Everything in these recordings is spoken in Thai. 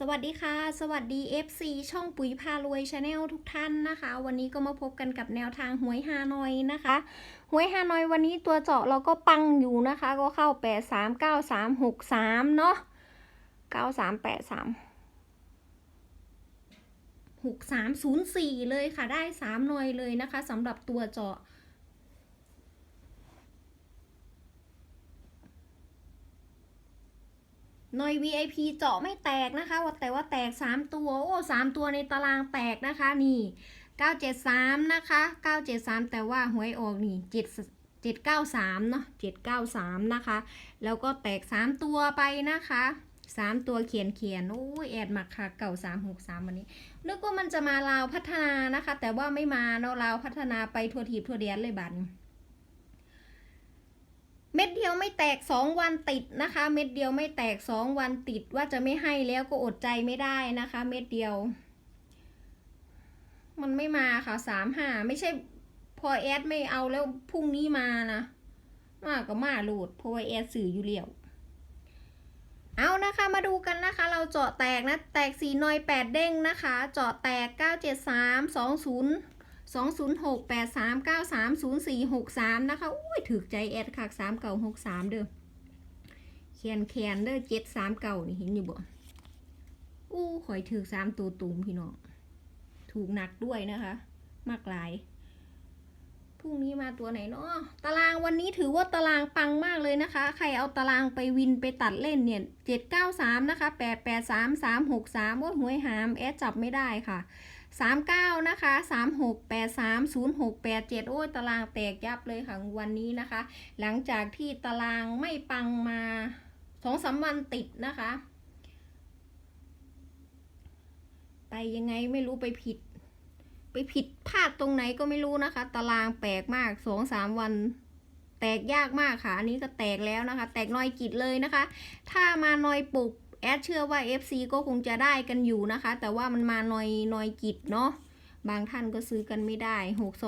สวัสดีค่ะ สวัสดี FC ช่องปุ๋ยพารวยชาแนลทุกท่านนะคะ วันนี้ก็มาพบกันกับแนวทางหวยฮานอยนะคะหวยฮานอยวันนี้ตัวเจาะเราก็ปังอยู่นะคะ ก็เข้า 8 3 9 3 6 3 เนาะ9 3 8 3 6 3 0 4 เลยค่ะได้ 3 หน่อยเลยนะคะสำหรับตัวเจาะ หน่อย VIP เจาะไม่แตกนะคะแต่ว่าแตก 3 ตัวโอ้สามตัวในตารางแตกนะคะนี่ 973 นะคะ 973 แต่ว่าหวยออกนี่7 793 เนาะ793 นะคะ แล้วก็แตก 3 ตัวไปนะคะ 3 ตัวเขียนเขียนโอ้ยแอดมาค่ะเก่า 363 วันนี้ นึกว่ามันจะมาลาวพัฒนานะคะ แต่ว่าไม่มาเนาะลาวพัฒนาไปทัวทีบทัวเดียนเลยบัน เม็ดเดียวไม่แตกสองวันติดนะคะ เม็ดเดียวไม่แตกสองวันติดว่าจะไม่ให้แล้วก็อดใจไม่ได้นะคะ เม็ดเดียว มันไม่มาค่ะสามห้าไม่ใช่พอแอดไม่เอาแล้วพรุ่งนี้มานะมาก็มาโหลดเพราะว่าแอดสื่ออยู่เลี้ยวเอานะคะมาดูกันนะคะ เราเจาะแตกนะ แตกสีนอยแปดเด้งนะคะ เจาะแตกเก้าเจ็ดสามสองศูนย์ สองศูนย์หกแปดสามเก้าสามศูนย์สี่หกสามนะคะอุ้ยถือใจแอดคักสามเก่าหกสามเด้อเขียนแขนเด้อเจ็ดสามเก่านี่เห็นอยู่บ่อู้ข่อยถือสามตัวตูมพี่น้อง ถูกหนักด้วยนะคะ มากหลาย พรุ่งนี้มาตัวไหนเนาะตารางวันนี้ถือว่าตารางปังมากเลยนะคะ ใครเอาตารางไปวินไปตัดเล่นเนี่ยเจ็ดเก้าสามนะคะแปดแปดสามสามหกสามว่าหวยหามแอดจับไม่ได้ค่ะ สามเก้านะคะสามหกแปดสามศูนย์หกแปดเจ็ดโอ้ยตารางแตกยับเลยค่ะวันนี้นะคะ หลังจากที่ตารางไม่ปังมาสองสามวันติดนะคะ ไปยังไงไม่รู้ไปผิด ไปผิดพลาดตรงไหนก็ไม่รู้นะคะ ตารางแปลกมากสองสามวันแตกยากมากค่ะ อันนี้ก็แตกแล้วนะคะ แตกน้อยกิดเลยนะคะ ถ้ามาน้อยปุก แอดเชื่อว่า FC ก็คงจะได้กันอยู่นะคะ แต่ว่ามันมาหน่อยหน่อยกิจเนาะบางท่านก็ซื้อกันไม่ได้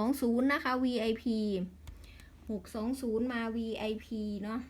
620 นะคะ VIP 620 มา VIP เนาะ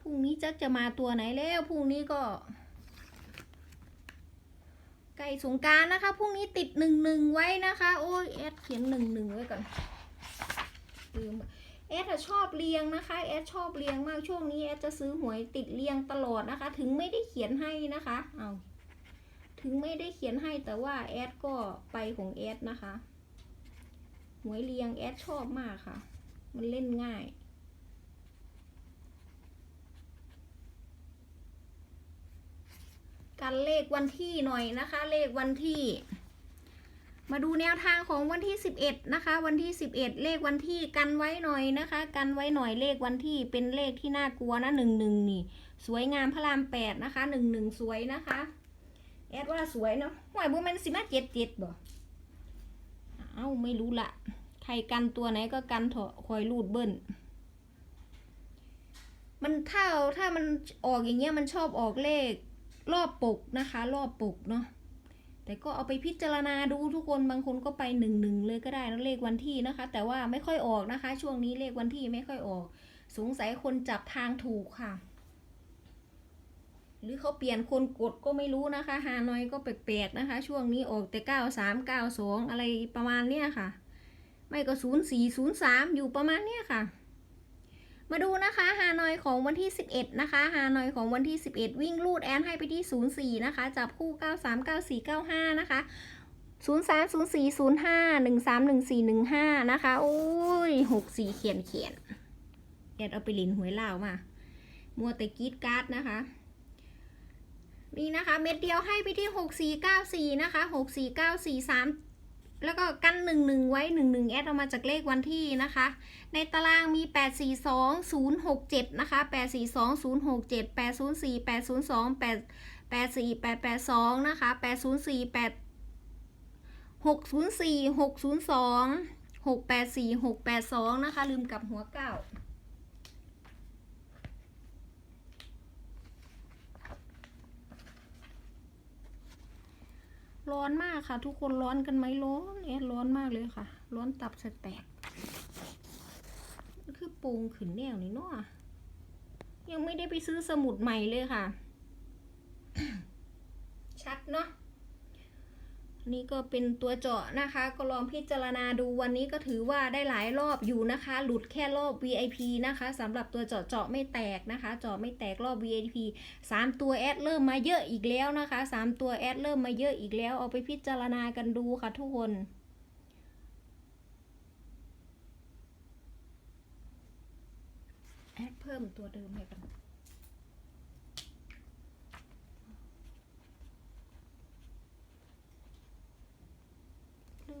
พรุ่งนี้จะจะมาตัวไหนแล้วพรุ่งนี้ก็ใกล้สงการนะคะพรุ่งนี้ติดหนึ่งหนึ่งไว้นะคะ โอ้ยแอดเขียนหนึ่งหนึ่งไว้ก่อนลืม แอดชอบเรียงนะคะแอดชอบเรียงมากช่วงนี้แอดจะซื้อหวยติดเรียงตลอดนะคะ ถึงไม่ได้เขียนให้นะคะเอาถึงไม่ได้เขียนให้แต่ว่าแอดก็ไปของแอดนะคะหวยเรียงแอดชอบมากค่ะ มันเล่นง่ายกันเลขวันที่หน่อยนะคะ เลขวันที่ มาดูแนวทางของวันที่ 11 นะคะ วันที่ 11 เลขวันที่กันไว้หน่อยนะคะ กันไว้หน่อยเลขวันที่เป็นเลขที่น่ากลัวนะหนึ่งหนึ่งนี่ สวยงามพระรามแปดนะคะหนึ่งหนึ่งสวยนะคะแอดว่าสวยเนาะห่วยบุมันสิมาเจ็ดเจ็ดบ่เอ้าไม่รู้ละใครกันตัวไหนก็กันเถอะคอยรูดเบิ้ลมันถ้าถ้ามันออกอย่างเงี้ยมันชอบออกเลขรอบปกนะคะ รอบปกเนาะ แต่ก็เอาไปพิจารณาดูทุกคนบางคนก็ไปหนึ่งหนึ่งเลยก็ได้นะเลขวันที่นะคะ แต่ว่าไม่ค่อยออกนะคะ ช่วงนี้เลขวันที่ไม่ค่อยออก สงสัยคนจับทางถูกค่ะ หรือเขาเปลี่ยนคนกดก็ไม่รู้นะคะฮานอยก็แปลกๆนะคะ ช่วงนี้ออกแต่เก้าสามเก้าสองอะไรประมาณเนี้ยค่ะ ไม่ก็ศูนย์สี่ศูนย์สามอยู่ประมาณเนี้ยค่ะ มาดูนะคะฮานอยของวันที่ 11 นะคะฮานอยของวันที่ 11 วิ่งลูดแอนให้ไปที่ 04 นะคะจับคู่ 93 94 95 นะคะ 03 04 05 13 14 15 นะคะ โอ้ย 64 เขียนเขียนแอดเอาไปลินหวยลาวมา มัวแต่กีดการ์ดนะคะนี่นะคะ เม็ดเดียวให้ไปที่ 6494 นะคะ 64943 แล้วก็กั้นึ่งหนึ่งไว้1นึแอดออกมาจากเลขวันที่นะคะ ในตารางมี 8 4 2 0 6 7 นะคะ 8 4 2 0 6 7 8 0 4 8 0 2 8 8 4 8 8 2 นะคะ 8 0 4 8 6 0 4 6 0 2 6 8 4 6 8 2 นะคะ ลืมกับหัวเก่า ร้อนมากค่ะ ทุกคนร้อนกันไหมร้อนเนี่ยร้อนมากเลยค่ะ ร้อนตับแตกคือปรุงขืนแนวนี่เนาะยังไม่ได้ไปซื้อสมุดใหม่เลยค่ะ ชัดเนาะ นี่ก็เป็นตัวเจาะนะคะ ก็ลองพิจารณาดูวันนี้ก็ถือว่าได้หลายรอบอยู่นะคะ หลุดแค่รอบ VIP นะคะสำหรับตัวเจาะเจาะไม่แตกนะคะ เจาะไม่แตกรอบ VIP สามตัวแอดเริ่มมาเยอะอีกแล้วนะคะสามตัวแอดเริ่มมาเยอะอีกแล้ว เอาไปพิจารณากันดูค่ะทุกคนแอดเพิ่มตัวเดิมให้กันลื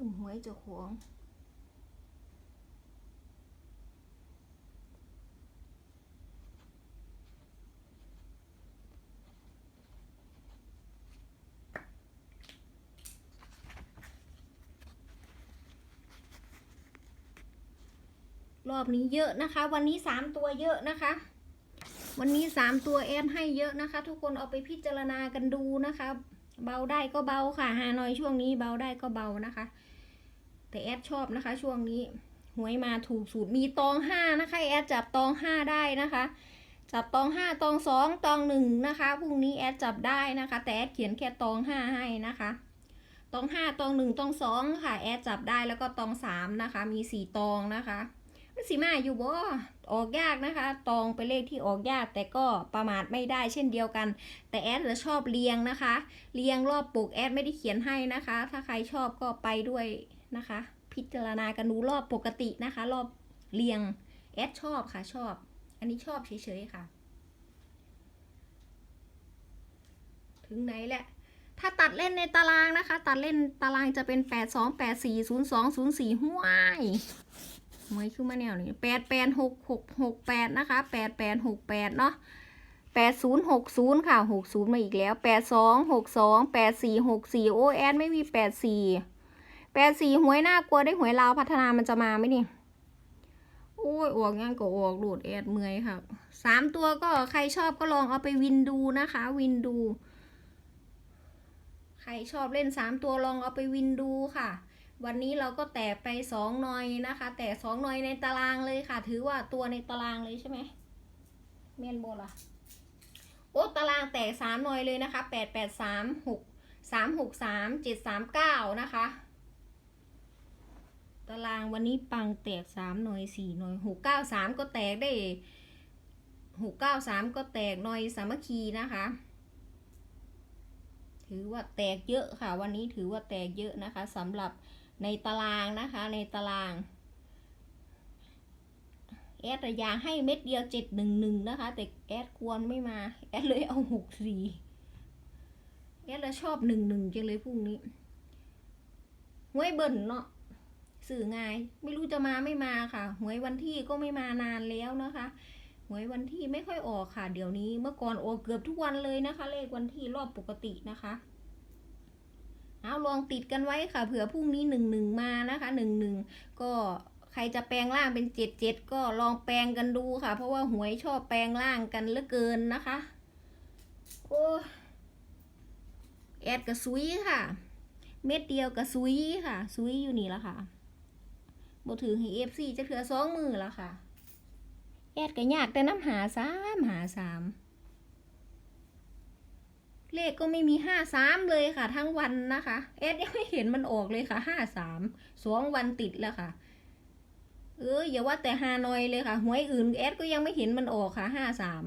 มหวยเจ้าของรอบนี้เยอะนะคะ วันนี้สามตัวเยอะนะคะ วันนี้สามตัวแอดให้เยอะนะคะ ทุกคนเอาไปพิจารณากันดูนะคะ เบาได้ก็เบาค่ะฮานอยช่วงนี้เบาได้ก็เบานะคะ แต่แอดชอบนะคะ ช่วงนี้หวยมาถูกสูตรมีตองห้านะคะ แอดจับตองห้าได้นะคะ จับตองห้าตองสองตองหนึ่งนะคะพรุ่งนี้แอดจับได้นะคะ แต่แอดเขียนแค่ตองห้าให้นะคะตองห้าตองหนึ่งตองสองค่ะ แอดจับได้แล้วก็ตองสามนะคะ มีสี่ตองนะคะมันสีมาอยู่บ่ ออกยากนะคะ ตองเป็นเลขที่ออกยาก แต่ก็ประมาทไม่ได้เช่นเดียวกัน แต่แอดจะชอบเรียงนะคะ เรียงรอบปกแอดไม่ได้เขียนให้นะคะ ถ้าใครชอบก็ไปด้วยนะคะ พิจารณากันดูรอบปกตินะคะ รอบเรียงแอดชอบค่ะชอบ อันนี้ชอบเฉยๆค่ะ ถึงไหนแหละถ้าตัดเล่นในตารางนะคะ ตัดเล่นตารางจะเป็น 8 2 8 4 0 2 0 4ห้วย หวยขึ้นมาแนวนี้แปดแปดหกหกหกแปดนะคะแปดแปดหกแปดเนาะแปดศูนย์หกศูนย์ค่ะหกศูนย์มาอีกแล้วแปดสองหกสองแปดสี่หกสี่โอแอนไม่มีแปดสี่แปดสี่หวยน่ากลัวได้หวยลาวพัฒนามันจะมาไหมนี่โอ้ยออกงั้นก็ออกโหลดแอดเมื่อยค่ะสามตัวก็ใครชอบก็ลองเอาไปวินดูนะคะ วินดู ใครชอบเล่นสามตัวลองเอาไปวินดูค่ะ วันนี้เราก็แตกไปสองหน่อยนะคะ แตกสองหน่อยในตารางเลยค่ะ ถือว่าตัวในตารางเลยใช่ไหมเมนโบล่ะโอ้ตารางแตกสามหน่อยเลยนะคะแปดแปดสามหกสามหกสามเจ็ดสามเก้านะคะ ตารางวันนี้ปังแตกสามหน่อยสี่หน่อยหกเก้าสามก็แตกได้หกเก้าสามก็แตกหน่อยสามัคคีนะคะ ถือว่าแตกเยอะค่ะ วันนี้ถือว่าแตกเยอะนะคะสำหรับ ในตารางนะคะในตารางแอดระยาให้เม็ดเดียวเจ็ดหนึ่งหนึ่งนะคะ แต่แอดควรไม่มา แอดเลยเอาหกสี่แอดเลยชอบหนึ่งหนึ่งจังเลยพรุ่งนี้หวยเบิ่นเนาะสื่อง่ายไม่รู้จะมาไม่มาค่ะหวยวันที่ก็ไม่มานานแล้วนะคะหวยวันที่ไม่ค่อยออกค่ะ เดี๋ยวนี้เมื่อก่อนออกเกือบทุกวันเลยนะคะ เลขวันที่รอบปกตินะคะ เอาลองติดกันไว้ค่ะเผื่อพรุ่งนี้หนึ่งหนึ่งมานะคะหนึ่งหนึ่งก็ใครจะแปลงร่างเป็นเจ็ดเจ็ดก็ลองแปลงกันดูค่ะ เพราะว่าหวยชอบแปลงร่างกันเหลือเกินนะคะโอ้แอดกับซุยค่ะ เม็ดเดียวกับซุยค่ะ ซุยอยู่นี่ละค่ะบถือให้เอฟซีจะเถือสองมือละค่ะ แอดก็ยากแต่น้ำหาสามหาสาม เลขก็ไม่มีห้าสามเลยค่ะ ทั้งวันนะคะแอดยังไม่เห็นมันออกเลยค่ะห้าสามสองวันติดแล้วค่ะ เอออย่าว่าแต่ฮานอยเลยค่ะหวยอื่นแอดก็ยังไม่เห็นมันออกค่ะห้าสาม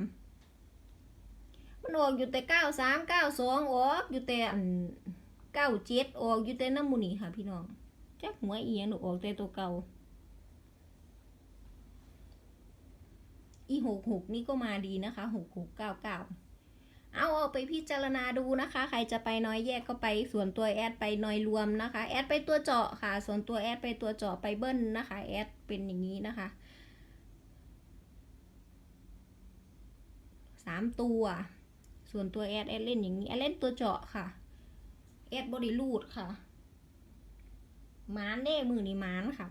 มันออกอยู่แต่เก้าสามเก้าสองออกอยู่แต่เก้าเจ็ดออกอยู่แต่น้ำมูนี่ค่ะ พี่น้องจักหวยเอียงหนูออกแต่ตัวเก่าอีหกหกนี่ก็มาดีนะคะหกหกเก้าเก้า เอาเอาไปพิจารณาดูนะคะ ใครจะไปน้อยแยกก็ไป ส่วนตัวแอดไปน้อยรวมนะคะ แอดไปตัวเจาะค่ะ ส่วนตัวแอดไปตัวเจาะไปเบิ้ลนะคะ แอดเป็นอย่างนี้นะคะสามตัว ส่วนตัวแอดแอดเล่นอย่างนี้ แอดเล่นตัวเจาะค่ะ แอดบริลูดค่ะ มานเด้มือนี่มานค่ะ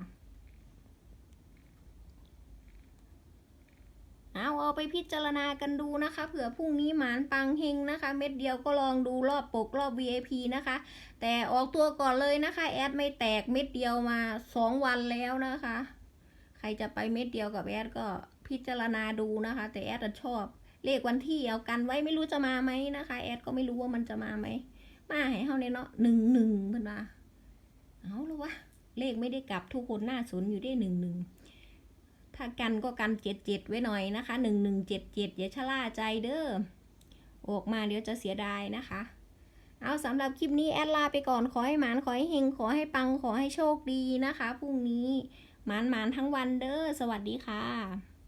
เอาเอาไปพิจารณากันดูนะคะ เผื่อพรุ่งนี้หมานปังเฮงนะคะ เม็ดเดียวก็ลองดูรอบปกรอบ VIP นะคะ แต่ออกตัวก่อนเลยนะคะ แอดไม่แตกเม็ดเดียวมาสองวันแล้วนะคะ ใครจะไปเม็ดเดียวกับแอดก็พิจารณาดูนะคะ แต่แอดชอบ เลขวันที่เอากันไว้ไม่รู้จะมาไหมนะคะ แอดก็ไม่รู้ว่ามันจะมาไหมมาให้เฮาเนาะหนึ่งหนึ่งเพิ่นว่าเอาแล้ววะเลขไม่ได้กลับทุกคนน่าสนอยู่ได้หนึ่งหนึ่ง ถ้ากันก็กันเจ็ดเจ็ดไว้หน่อยนะคะหนึ่งหนึ่งเจ็ดเจ็ดอย่าชะล่าใจเด้อออกมาเดี๋ยวจะเสียดายนะคะ เอาสำหรับคลิปนี้แอดลาไปก่อนขอให้หมานขอให้เฮงขอให้ปังขอให้โชคดีนะคะพรุ่งนี้หมานหมานทั้งวันเด้อสวัสดีค่ะ